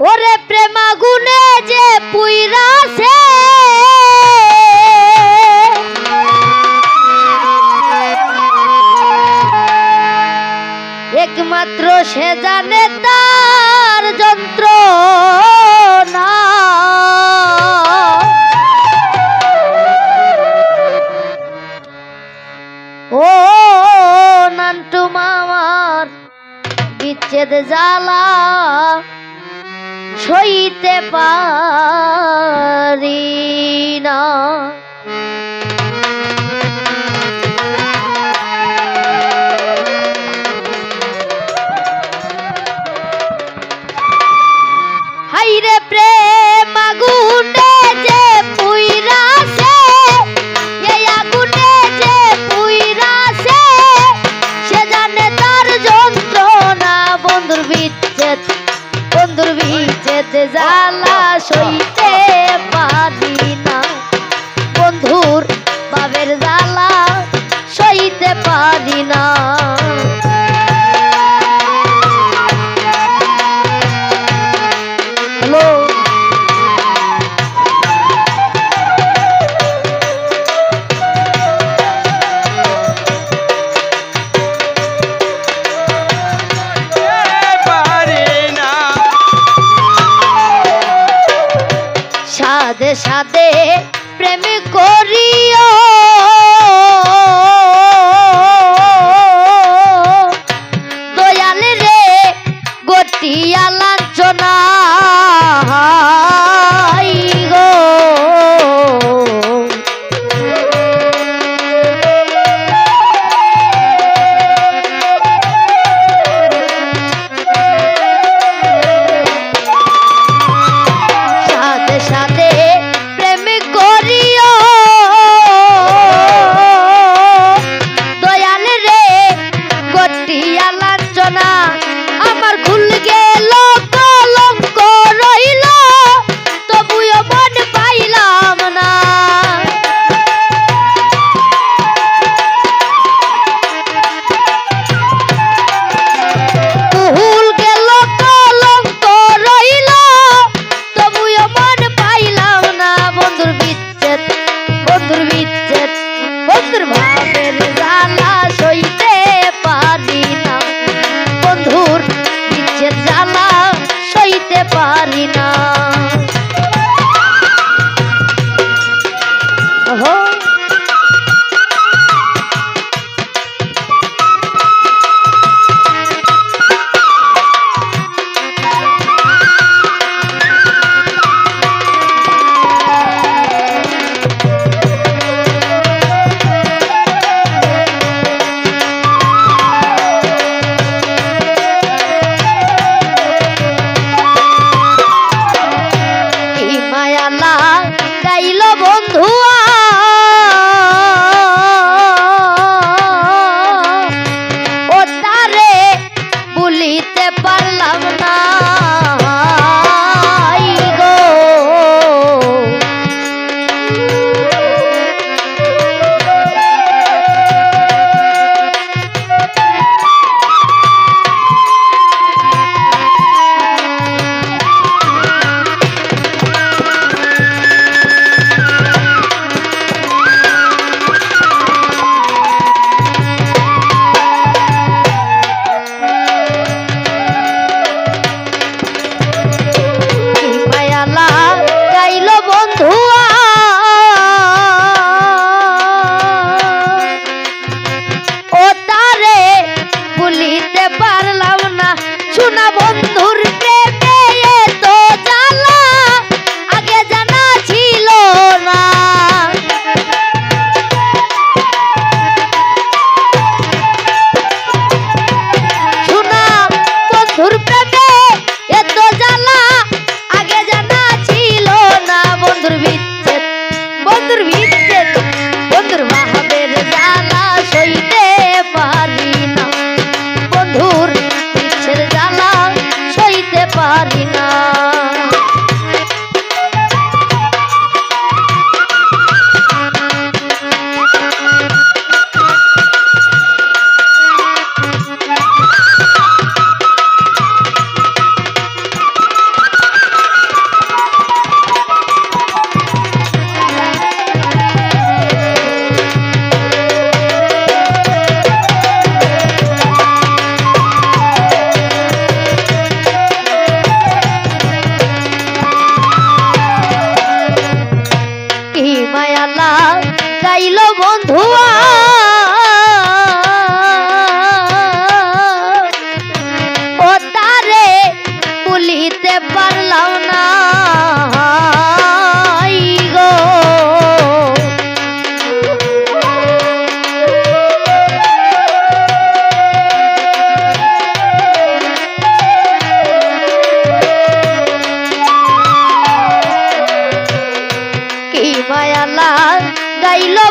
ওরে প্রেমাগুনে যে পুইরা সে একমাত্র সে জানে তার যন্ত্র জালা সইতে পারি না। সেই সাধে সাধে প্রেম করিও।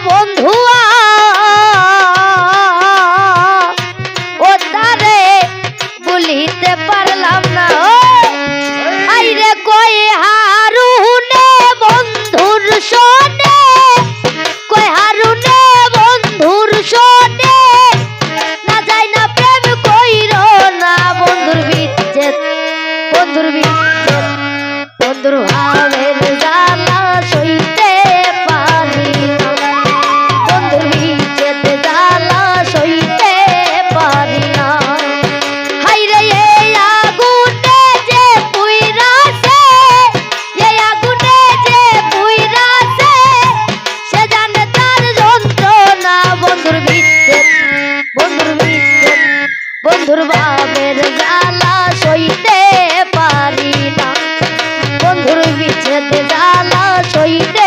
বন্ধুয়া ও তারে বলিতে পারলাম না ও। আইরে কই বন্ধুর সোনে জ্বালা সইতে